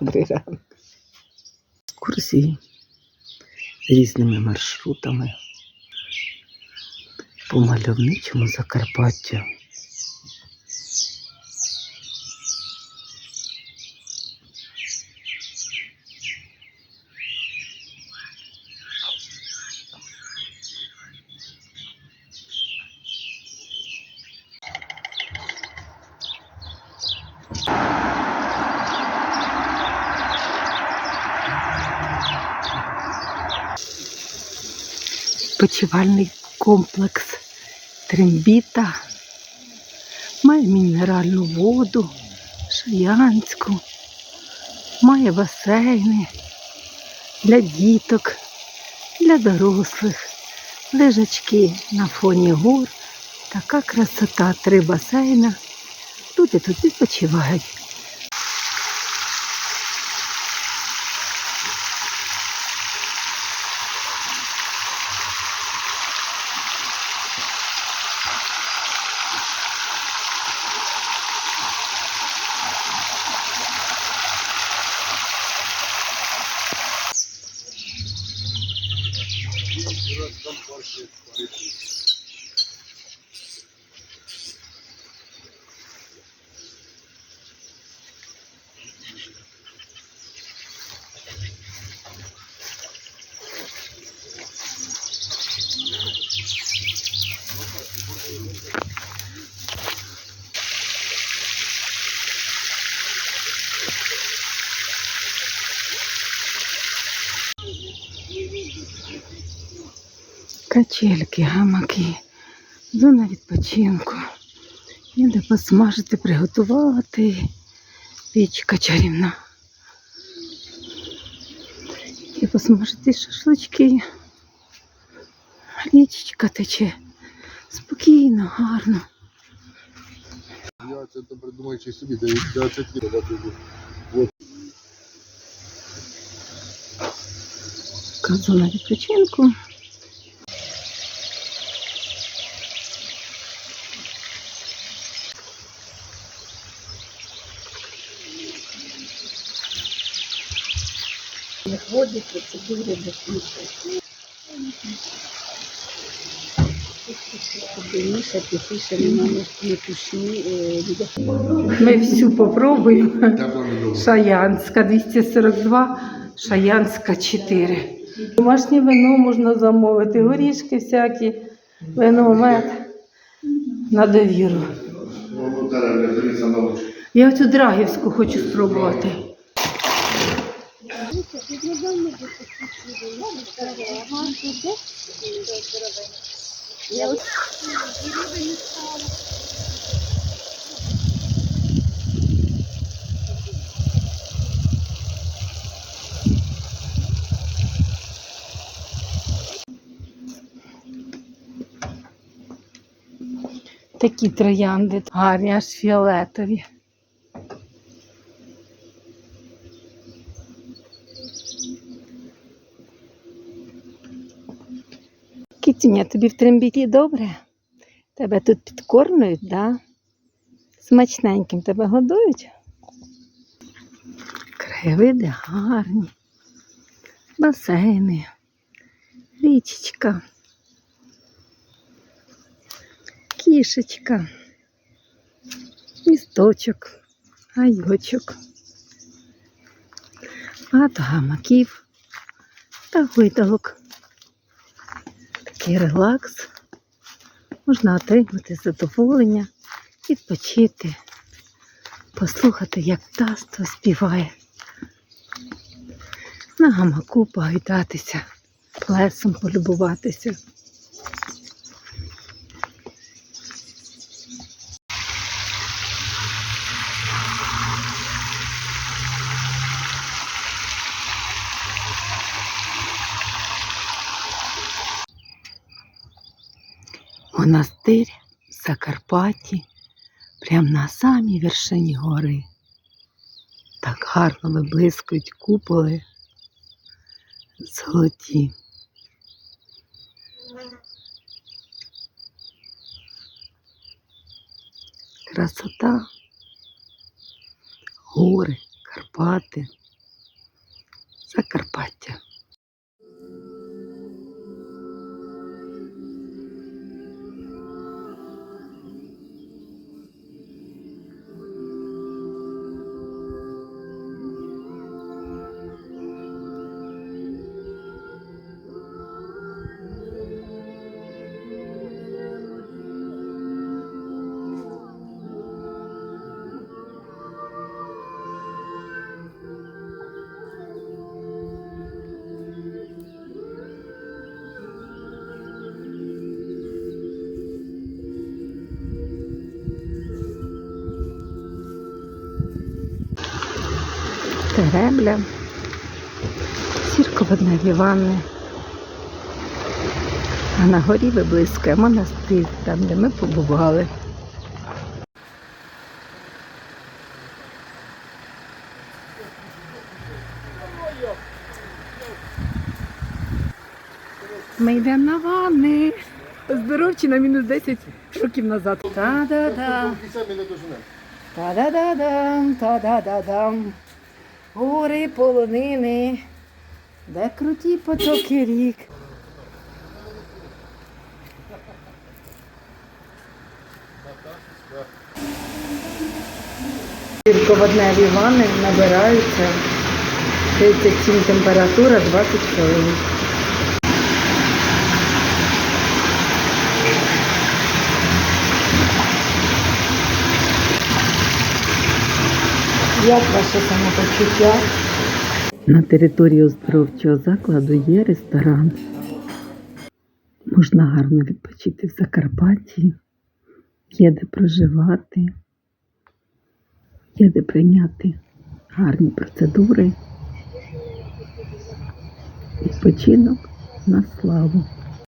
Добрий ранок. Екскурсії різними маршрутами по мальовничому Закарпаттю. Почивальний комплекс Трембіта має мінеральну воду, шаянську, має басейни для діток, для дорослих, лежачки на фоні гор. Така красота, три басейна. Люди тут відпочивають. Jorge Quaretti. Thank you. Качельки, гамаки, зона відпочинку. Є де посмажити, приготувати. Пічка чарівна. І посмажити шашлички. Річечка тече. Спокійно, гарно. Я це то придумаю чи собі, де я це кидати. Така зона відпочинку. Виходить процедури метушні. Ми всю попробуємо. Шаянська 242, Шаянська 4. Домашнє вино можна замовити, горішки всякі, вино, мед на довіру. Я оцю драгівську хочу спробувати. Такі троянди гарні, аж фіолетові. Кітюня, тобі в трембіті добре? Тебе тут підкормлюють, да? Смачненьким тебе годують. Краєвиди гарні, басейни, річечка, кішечка, місточок, гайочок, багато гамаків та гойдалок. Такий релакс. Можна отримати задоволення, відпочити, послухати, як птаство співає. На гамаку погайдатися, плесом полюбуватися. Монастир в Закарпатті, прямо на самій вершині гори. Так гарно виблискують куполи золоті. Красота, гори, Карпати. Закарпаття. Теребля, сірководневі ванни. А на горі виблискує монастир, там, де ми побували. Ми йдемо на ванни. Здоровчі на мінус 10 років назад. Та-да-да. Та-да-да-дам, та-да-да-дам. Гори полонини, де круті потоки рік. Гірководневі ванни набираються 37 температура 20 хвилин. Як ваше самопочуття? На території оздоровчого закладу є ресторан. Можна гарно відпочити в Закарпатті, є де проживати, є де прийняти гарні процедури. Відпочинок на славу.